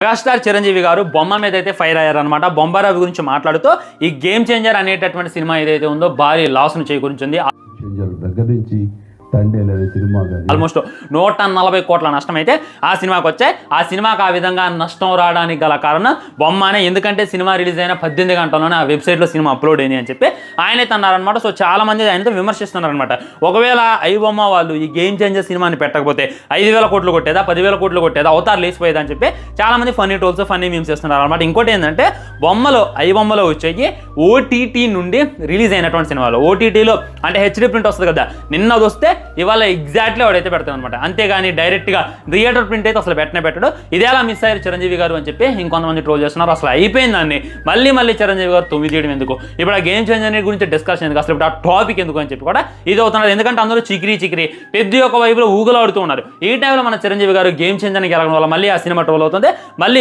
Megastar Chiranjeevi గారు బొమ్మ మీద అయితే ఫైర్ అయ్యారనమాట బొంబారావు గురించి మాట్లాడుతూ ఈ గేమ్ చేంజర్ అనేటటువంటి సినిమా ఏదైతే ఉందో భారీ లాస్ను చేకూర్చుంది. దగ్గర నుంచి ఆల్మోస్ట్ నూట నలభై కోట్ల నష్టం అయితే ఆ సినిమాకి వచ్చాయి ఆ సినిమాకి ఆ విధంగా నష్టం రావడానికి గల కారణం బొమ్మనే. ఎందుకంటే సినిమా రిలీజ్ అయిన పద్దెనిమిది గంటల్లోనే ఆ వెబ్సైట్లో సినిమా అప్లోడ్ అయింది అని చెప్పి ఆయన అయితే అన్నారనమాట సో చాలా మంది ఆయనతో విమర్శిస్తున్నారనమాట ఒకవేళ ఐ బొమ్మ వాళ్ళు ఈ గేమ్ చేంజర్ సినిమాని పెట్టకపోతే ఐదు వేల కోట్లు కొట్టేదా పదివేల కోట్లు కొట్టేదా అవతారు లేచిపోయేదా అని చెప్పి చాలా మంది ఫన్నీ టోల్స్ ఫన్నీ మేము చేస్తున్నారు అనమాట ఇంకోటి ఏంటంటే బొమ్మలో ఐ బొమ్మలో వచ్చేవి ఓటీటీ నుండి రిలీజ్ అయినటువంటి సినిమాలు. ఓటీటీలో అంటే హెచ్డీ ప్రింట్ వస్తుంది కదా నిన్న అది వస్తే ఇవాళ ఎగ్జాక్ట్లీ వాడైతే పెడతాను అనమాట అంతేగాని డైరెక్ట్గా థియేటర్ ప్రింట్ అయితే అసలు పెట్టనే పెట్టడు. ఇదే ఎలా మిస్ అయ్యారు చిరంజీవి గారు అని చెప్పి ఇంకొంతమంది ట్రోల్ చేస్తున్నారు. అసలు అయిపోయింది దాన్ని మళ్ళీ మళ్ళీ చిరంజీవి గారు తొమ్మిది చేయడం ఎందుకు? ఇప్పుడు ఆ గేమ్ చేంజర్ గురించి డిస్కషన్ ఎందుకు? అసలు ఇప్పుడు ఆ టాపిక్ ఎందుకు అని చెప్పి కూడా ఇది అవుతున్నారు. ఎందుకంటే అందరూ చికిరి చికిరి పెద్ద ఒక వైపులో ఊగులాడుతూ ఉన్నారు. ఈ టైంలో మన చిరంజీవి గారు గేమ్ చేంజర్ని గెలవడం వల్ల మళ్ళీ ఆ సినిమా ట్రోల్ అవుతుంది. మళ్ళీ